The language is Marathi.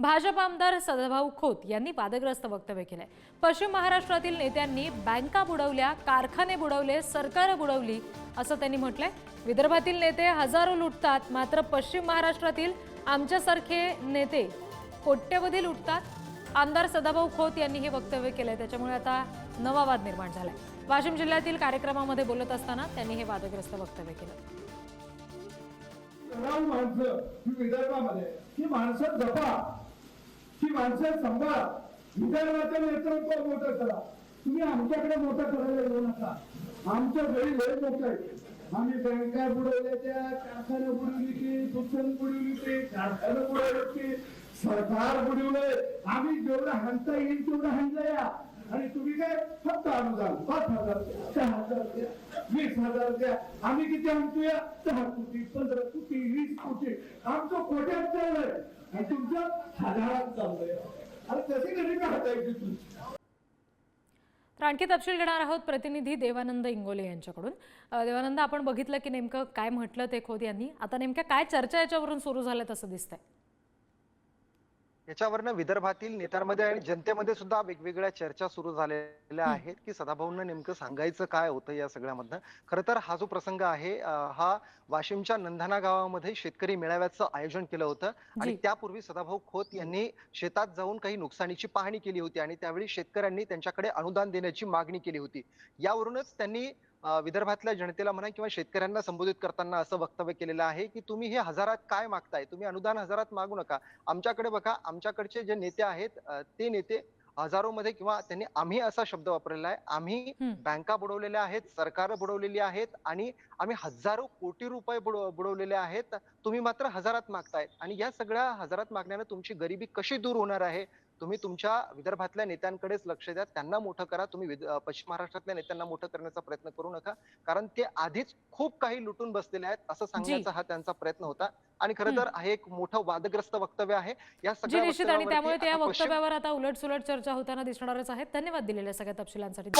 भाजप आमदार सदाभाऊ खोत यांनी वादग्रस्त वक्तव्य केलंय पश्चिम महाराष्ट्रातील नेत्यांनी बँका बुडवल्या कारखाने बुडवले सरकार बुडवली असं त्यांनी म्हटलंय. विदर्भातील नेते हजारो लुटतात मात्र पश्चिम महाराष्ट्रातील आमच्यासारखे नेते कोट्यवधी लुटतात. आमदार सदाभाऊ खोत यांनी हे वक्तव्य केलंय. त्याच्यामुळे आता नवा वाद निर्माण झालाय. वाशिम जिल्ह्यातील कार्यक्रमामध्ये बोलत असताना त्यांनी हे वादग्रस्त वक्तव्य केलं. माणसं विदर्भामध्ये ही माणसं जपा. की माणसं सांभाळा विदर्भाचं नेतृत्व मोठं करा. तुम्ही आमच्याकडे मोठं करायला येऊ नका. आमच्या वेळी लय मोठं आहे आम्ही बँका बुडवल्या त्या कारखाने बुडवली की दुसरं बुडवली ते कारखाने बुडवले की सरकार बुडवलंय. आम्ही जेवढं हाणता येईल तेवढं हाणलं या. आणि तुम्ही काय फक्त अनुदान पाच हजार द्या दहा हजार द्या वीस हजार द्या. आम्ही किती आणतोया? दहा कोटी पंधरा कोटी वीस कोटी. आमचं कोट्यात चाललंय. आणि तुमचं हजारात चाललंय. अरे कसे कधी हातायची तुमची तर आणखी तपशील घेणार आहोत प्रतिनिधी देवानंद इंगोले यांच्याकडून. देवानंद आपण बघितलं की नेमकं काय म्हटलं ते खोत यांनी. आता नेमक्या काय चर्चा याच्यावरून सुरू झाल्यात असं दिसतंय? याच्यावरनं विदर्भातील नेत्यांमध्ये आणि जनतेमध्ये सुद्धा वेगवेगळ्या चर्चा सुरू झालेल्या आहेत की सदाभाऊंना नेमकं सांगायचं काय होतं या सगळ्यामधनं? खरं तर हा जो प्रसंग आहे हा वाशिमच्या नंधाना गावामध्ये शेतकरी मेळाव्याचं आयोजन केलं होतं. आणि. त्यापूर्वी सदाभाऊ खोत यांनी शेतात जाऊन काही नुकसानीची पाहणी केली होती आणि त्यावेळी शेतकऱ्यांनी त्यांच्याकडे अनुदान देण्याची मागणी केली होती. यावरूनच त्यांनी विदर्भातल्या जनतेला म्हणा किंवा शेतकऱ्यांना संबोधित करताना असं वक्तव्य केलेलं आहे की तुम्ही हे हजारात काय मागताय? तुम्ही अनुदान हजारात मागू नका. आमच्याकडे बघा आमच्याकडचे जे नेते आहेत ते नेते हजारो मध्ये किंवा त्यांनी आम्ही असा शब्द वापरलेला आहे आम्ही. बँका बुडवलेल्या आहेत सरकार बुडवलेली आहेत आणि आम्ही हजारो कोटी रुपये बुडव- बुडवलेले आहेत तुम्ही मात्र हजारात मागतायत आणि या सगळ्या हजारात मागण्यानं तुमची गरिबी कशी दूर होणार आहे तुम्ही तुमच्या विदर्भातल्या नेत्यांकडेच लक्ष द्या त्यांना मोठं करा तुम्ही पश्चिम महाराष्ट्रातल्या नेत्यांना मोठं करण्याचा प्रयत्न करू नका कारण ते आधीच खूप काही लुटून बसलेले आहेत असं सांगण्याचा हा त्यांचा प्रयत्न होता. आणि खरं तर हे एक मोठं वादग्रस्त वक्तव्य आहे. या सगळ्या निश्चित. आणि त्यामुळे त्या वक्तव्यावर आता उलटसुलट चर्चा होताना दिसणारच आहेत. धन्यवाद दिलेल्या सगळ्या तपशिलांसाठी.